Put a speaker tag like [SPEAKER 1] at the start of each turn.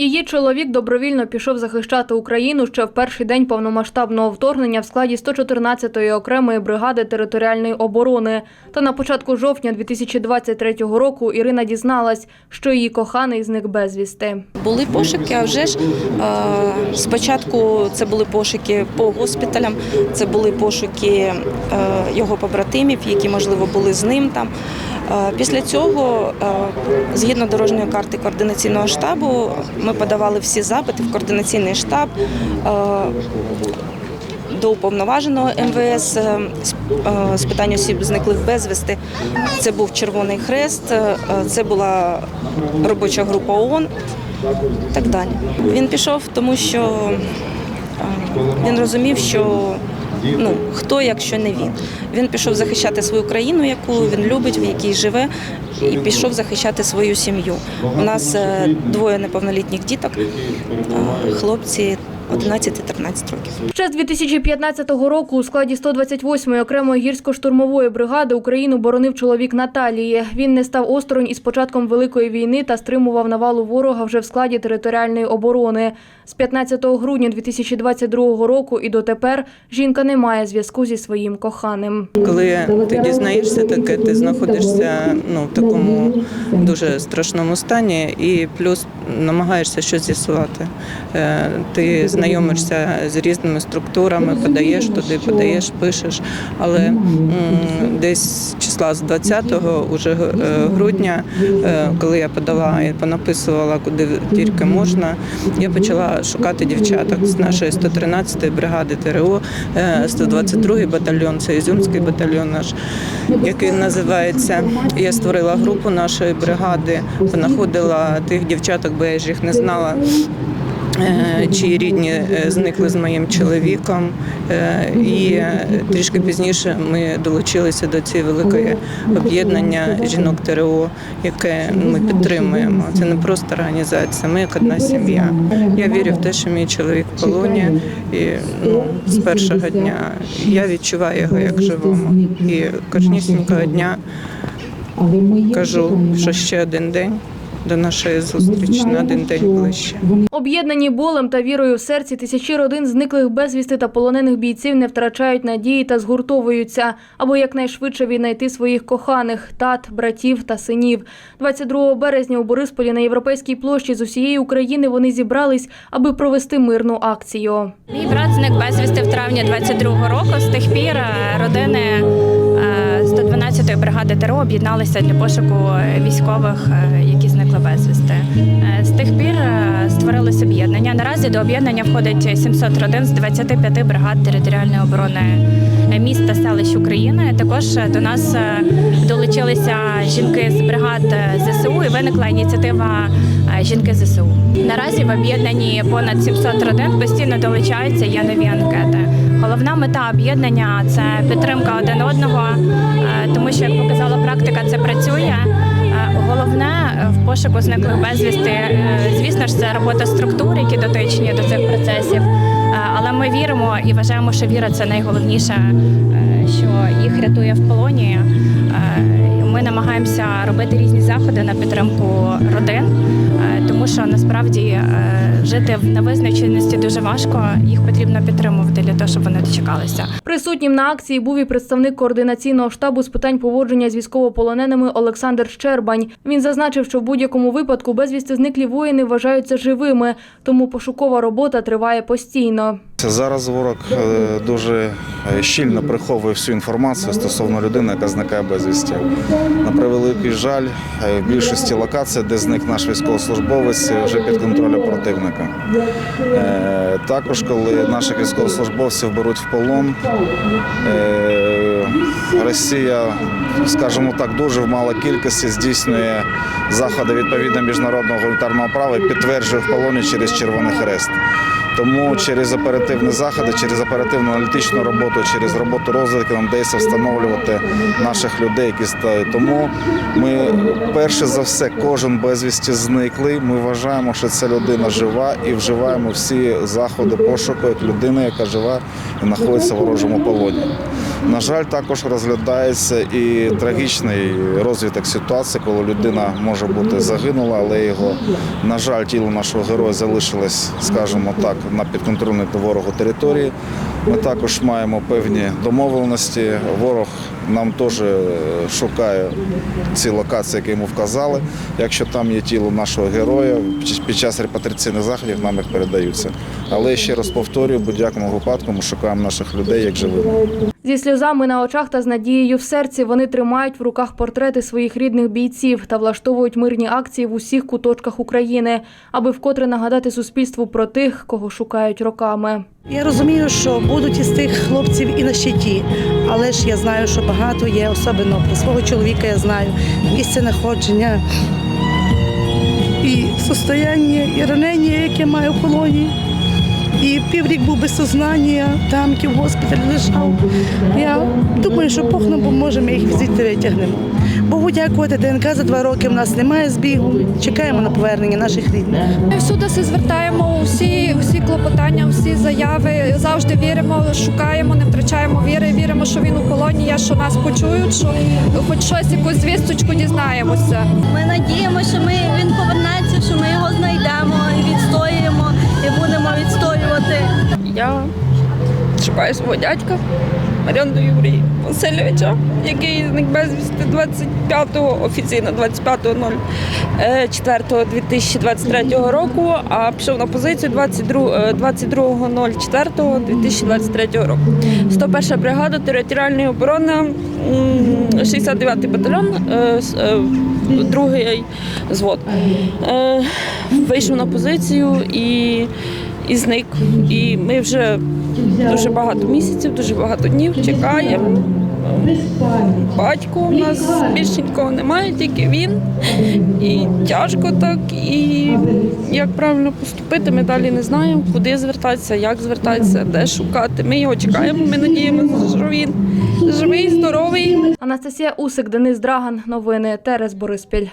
[SPEAKER 1] Її чоловік добровільно пішов захищати Україну ще в перший день повномасштабного вторгнення в складі 114-ї окремої бригади територіальної оборони. Та на початку жовтня 2023 року Ірина дізналась, що її коханий зник безвісти.
[SPEAKER 2] Були пошуки, а вже ж е, спочатку це були пошуки по госпіталям, це були пошуки е, його побратимів, які можливо були з ним там. Е, Після цього, е, згідно дорожньої карти координаційного штабу, ми подавали всі запити в координаційний штаб. е, До уповноваженого МВС з- питань осіб зниклих безвісти. Це був Червоний Хрест, це була робоча група ООН так далі. Він пішов, тому що він розумів, що ну, хто, якщо не він. Він пішов захищати свою країну, яку він любить, в якій живе, і пішов захищати свою сім'ю. У нас е, двоє неповнолітніх діток, е, хлопці 11 і 13 років.
[SPEAKER 1] Ще з 2015 року у складі 128-ї окремої гірсько-штурмової бригади Україну боронив чоловік Наталії. Він не став осторонь із початком Великої війни та стримував навалу ворога вже в складі територіальної оборони. З 15 грудня 2022 року і дотепер жінка не має зв'язку зі своїм коханим.
[SPEAKER 3] Коли ти дізнаєшся таке, ти знаходишся ну, в такому дуже страшному стані, і плюс намагаєшся щось з'ясувати. Е, Ти знайомишся з різними структурами, подаєш туди, подаєш, пишеш. Але десь числа з 20-го уже е, грудня, е, коли я подала і понаписувала, куди тільки можна, я почала шукати дівчаток з нашої 113-ї бригади ТРО, е, 122-й батальйон, це Ізюмський батальйон наш, який називається. Я створила групу нашої бригади, понаходила тих дівчаток, бо я ж їх не знала. Е, Чиї рідні е, зникли з моїм чоловіком, Е, і трішки пізніше ми долучилися до цієї великої об'єднання жінок ТРО, яке ми підтримуємо. Це не просто організація, ми як одна сім'я. Я вірю в те, що мій чоловік в полоні, і ну, з першого дня я відчуваю його як живому. І кожнісінького дня кажу, що ще один день до нашої зустрічі на один день ближче.
[SPEAKER 1] Об'єднані болем та вірою в серці тисячі родин зниклих безвісти та полонених бійців не втрачають надії та згуртовуються, аби якнайшвидше віднайти своїх коханих тат, братів та синів. 22 березня у Борисполі на європейській площі з усієї України вони зібрались, аби провести мирну акцію.
[SPEAKER 4] Мій брат зник безвісти в травні 22-го року. З тих пір е, родини е, 112-ї бригади ТРО об'єдналися для пошуку військових, е, які об'єднання. Наразі до об'єднання входить 700 родин з 25 бригад територіальної оборони міст та селищ України. Також до нас е, долучилися жінки з бригад е, ЗСУ і виникла ініціатива е, жінки ЗСУ. Наразі в об'єднанні понад 700 родин постійно долучаються. Є нові анкети. Головна мета об'єднання це підтримка один одного, тому що як показала практика, це пошуку зниклих безвісти, е, звісно ж, це робота структур, які дотичні до цих процесів. Е, Але ми віримо і вважаємо, що віра це найголовніше, е, що їх рятує в полоні. Ми намагаємося робити різні заходи на підтримку родин, е, тому що насправді е, жити в невизначеності дуже важко. Їх потрібно підтримувати для того, щоб вони дочекалися.
[SPEAKER 1] Присутнім на акції був і представник координаційного штабу з питань поводження з військовополоненими Олександр Щербань. Він зазначив, що в будь-якому випадку безвісти зниклі воїни вважаються живими, тому пошукова робота триває постійно.
[SPEAKER 5] Зараз ворог е, дуже е, щільно приховує всю інформацію стосовно людини, яка зникає безвісті. На превеликий жаль, е, в більшості локацій, де зник наш військовослужбовець, вже під контролем противника. Також, коли наших військовослужбовців беруть в полон, Росія, скажімо так, дуже в малій кількості здійснює заходи відповідно міжнародного гуманітарного права і підтверджує в полоні через Червоний Хрест. Тому через оперативні заходи, через оперативну аналітичну роботу, через роботу розвідки нам вдається встановлювати наших людей, які стають. Тому ми перше за все, кожен безвісті зниклий. Ми вважаємо, що ця людина жива і вживаємо всі заходи пошуку як людини, яка жива і знаходиться в ворожому полоні. На жаль, також розглядається і трагічний розвиток ситуації, коли людина може бути загинула, але його, на жаль, тіло нашого героя залишилось, скажімо так, на підконтрольній ворогу території. Ми також маємо певні домовленості. Ворог нам теж е, шукає ці локації, які йому вказали. Якщо там є тіло нашого героя, під час репатріаційних заходів нам їх передаються. Але ще раз повторюю, будь-якому випадку ми шукаємо наших людей як живих.
[SPEAKER 1] Зі сльозами на очах та з надією в серці вони тримають в руках портрети своїх рідних бійців та влаштовують мирні акції в усіх куточках України, аби вкотре нагадати суспільству про тих, кого шукають роками.
[SPEAKER 6] Я розумію, що будуть із тих хлопців і на щиті, але ж я знаю, що багато є, особливо про свого чоловіка я знаю, місце знаходження і состояння, і ранення, яке маю в полоні. І піврік був без сознання, там в госпіталі лежав. Я думаю, що Бог нам поможе, ми їх звідти витягнемо. Богу дякувати, ДНК за два роки в нас немає збігу. Чекаємо на повернення наших рідних.
[SPEAKER 7] Ми всюди все звертаємо, усі, усі клопотання, всі заяви. Завжди віримо, шукаємо, не втрачаємо віри. Віримо, що він у полоні є, що нас почують, що хоч щось, якусь звісточку дізнаємося.
[SPEAKER 8] Ми надіємося, що ми він повернеться, що ми його знайдемо і відстоюємо, і будемо відстоювати.
[SPEAKER 9] Я шукаю свого дядька Мар'янду Юрія Васильовича, який зник безвісти 25-го, офіційно 25.04.2023 року, а пішов на позицію 22 е, 22.04.2023 року. 101 бригада територіальної оборони, 69-й батальйон, е, е, другий звод. Е, Вийшов на позицію і і зник. І ми вже дуже багато місяців, дуже багато днів чекаємо. Батько у нас більше нікого немає, тільки він. І тяжко так. І як правильно поступити, ми далі не знаємо, куди звертатися, як звертатися, де шукати. Ми його чекаємо, ми надіємося, що він живий, здоровий.
[SPEAKER 1] Анастасія Усик, Денис Драган. Новини Терес Бориспіль.